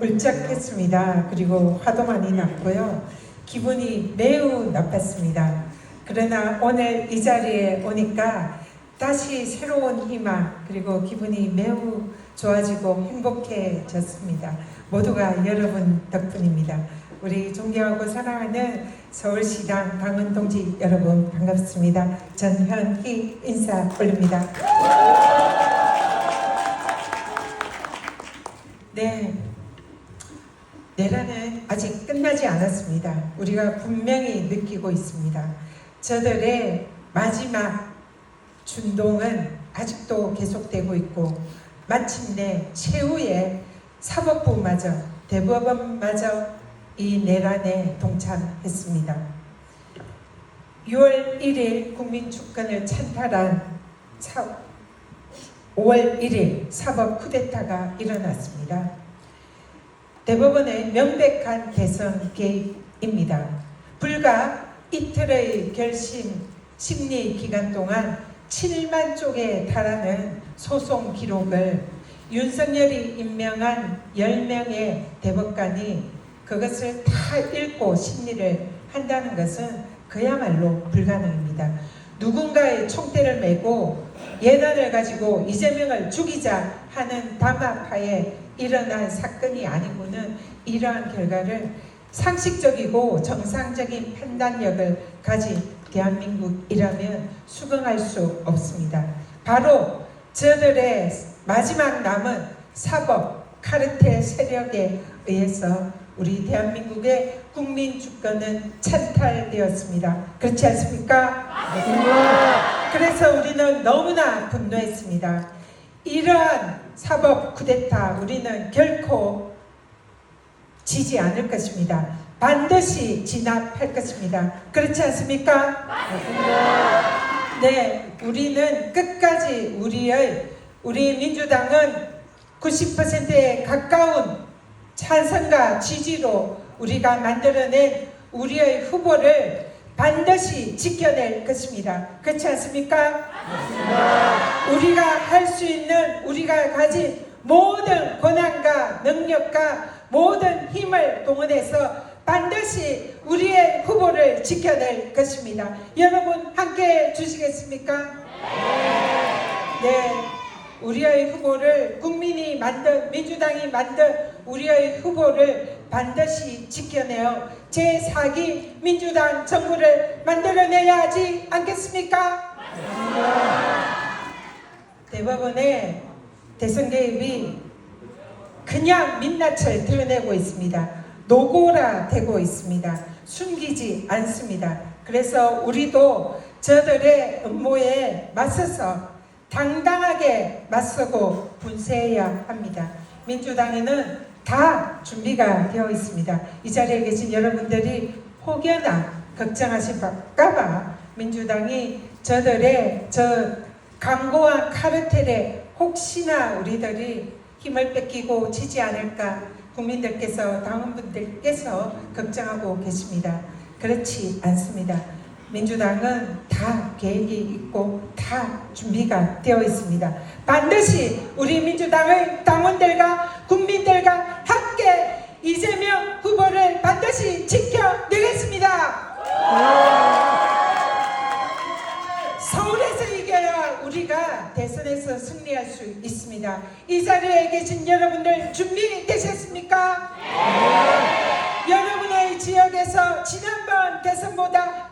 울적했습니다. 그리고 화도 많이 났고요. 기분이 매우 나빴습니다. 그러나 오늘 이 자리에 오니까 다시 새로운 희망 그리고 기분이 매우 좋아지고 행복해졌습니다. 모두가 여러분 덕분입니다. 우리 존경하고 사랑하는 서울시당 당원 동지 여러분 반갑습니다. 전현희 인사 올립니다. 네. 내란은 아직 끝나지 않았습니다. 우리가 분명히 느끼고 있습니다. 저들의 마지막 준동은 아직도 계속되고 있고 마침내 최후의 사법부마저 대법원마저 이 내란에 동참했습니다. 6월 1일 국민주권을 찬탈한 사, 5월 1일 사법 쿠데타가 일어났습니다. 대법원의 명백한 개선 개입입니다. 불과 이틀의 결심 심리 기간 동안 7만 쪽에 달하는 소송 기록을 윤석열이 임명한 10명의 대법관이 그것을 다 읽고 심리를 한다는 것은 그야말로 불가능입니다. 누군가의 총대를 메고 예단을 가지고 이재명을 죽이자 하는 담합하에 일어난 사건이 아니고는 이러한 결과를 상식적이고 정상적인 판단력을 가진 대한민국이라면 수긍할 수 없습니다. 바로 저들의 마지막 남은 사법 카르텔 세력에 의해서 우리 대한민국의 국민 주권은 찬탈되었습니다. 그렇지 않습니까? 그래서 우리는 너무나 분노했습니다. 이러한 사법 쿠데타 우리는 결코 지지 않을 것입니다. 반드시 진압할 것입니다. 그렇지 않습니까? 네, 우리는 끝까지 우리의 우리 민주당은 90%에 가까운 찬성과 지지로 우리가 만들어낸 우리의 후보를 반드시 지켜낼 것입니다. 그렇지 않습니까? 우리가 할 수 있는 우리가 가진 모든 권한과 능력과 모든 힘을 동원해서 반드시 우리의 후보를 지켜낼 것입니다. 여러분 함께 해 주시겠습니까? 네. 우리의 후보를 국민이 만든 민주당이 만든 우리의 후보를 반드시 지켜내어 제4기 민주당 정부를 만들어내야 하지 않겠습니까? 대법원의 대선 개입이 그냥 민낯을 드러내고 있습니다. 노고라 되고 있습니다. 숨기지 않습니다. 그래서 우리도 저들의 음모에 맞서서 당당하게 맞서고 분쇄해야 합니다. 민주당에는 다 준비가 되어 있습니다. 이 자리에 계신 여러분들이 혹여나 걱정하실까봐 민주당이 저들의 저 강고한 카르텔에 혹시나 우리들이 힘을 뺏기고 지지 않을까 국민들께서 당원분들께서 걱정하고 계십니다. 그렇지 않습니다. 민주당은 다 계획이 있고 다 준비가 되어 있습니다. 반드시 우리 민주당의 당원들과 국민들과 함께 이재명 후보를 반드시 지켜내겠습니다. 서울에서 이겨야 우리가 대선에서 승리할 수 있습니다. 이 자리에 계신 여러분들 준비되셨습니까? 여러분의 지역에서 지난번 대선보다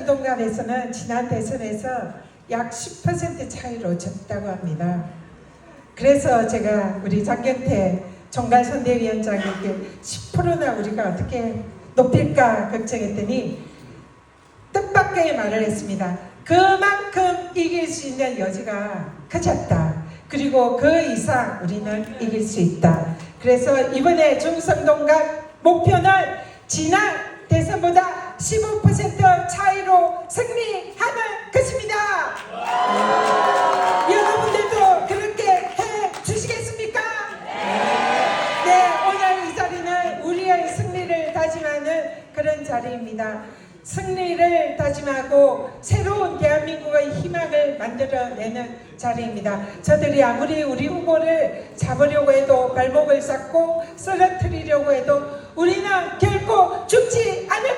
우리 중성동갑에서는 지난 대선에서 약 10% 차이로 졌다고 합니다. 그래서 제가 우리 장경태 총괄선대위원장에게 10%나 우리가 어떻게 높일까 걱정했더니 뜻밖의 말을 했습니다. 그만큼 이길 수 있는 여지가 커졌다. 그리고 그 이상 우리는 이길 수 있다. 그래서 이번에 중성동갑 목표는 지난 대선보다 15% 차이로 승리하는 것입니다. 여러분들도 그렇게 해 주시겠습니까? 네, 오늘 이 자리는 우리의 승리를 다짐하는 그런 자리입니다. 승리를 다짐하고 새로운 대한민국의 희망을 만들어내는 자리입니다. 저들이 아무리 우리 후보를 잡으려고 해도 발목을 잡고 쓰러뜨리려고 해도 우리는 결코 죽지 않을